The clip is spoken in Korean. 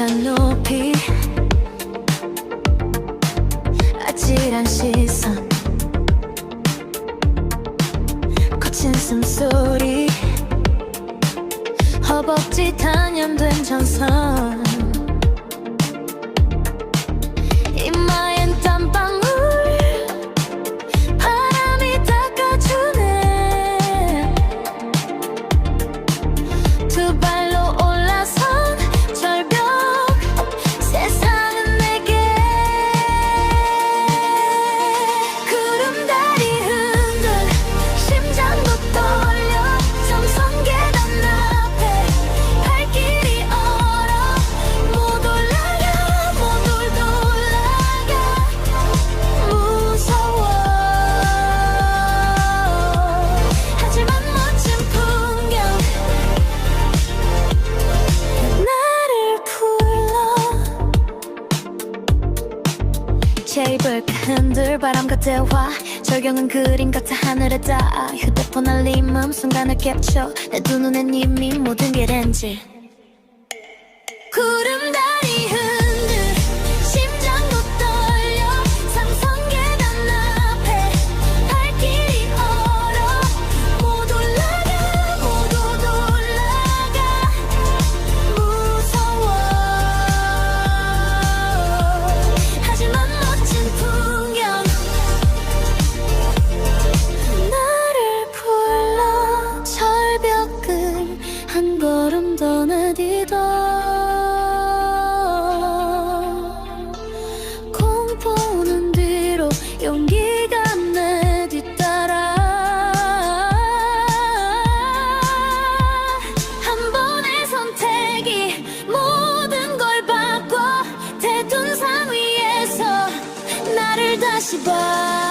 듯한 높이 아찔한 시선 거친 숨소리 허벅지 단염된 전선 이마엔 땀방울 바람이 닦아주네. 두발 제입을 흔들 바람과 대화 절경은 그림 같아 하늘에 닿아. 휴대폰 알림음 순간을 캡쳐. 내두 눈엔 이미 모든 게 렌즈. 구름 다 crash and burn.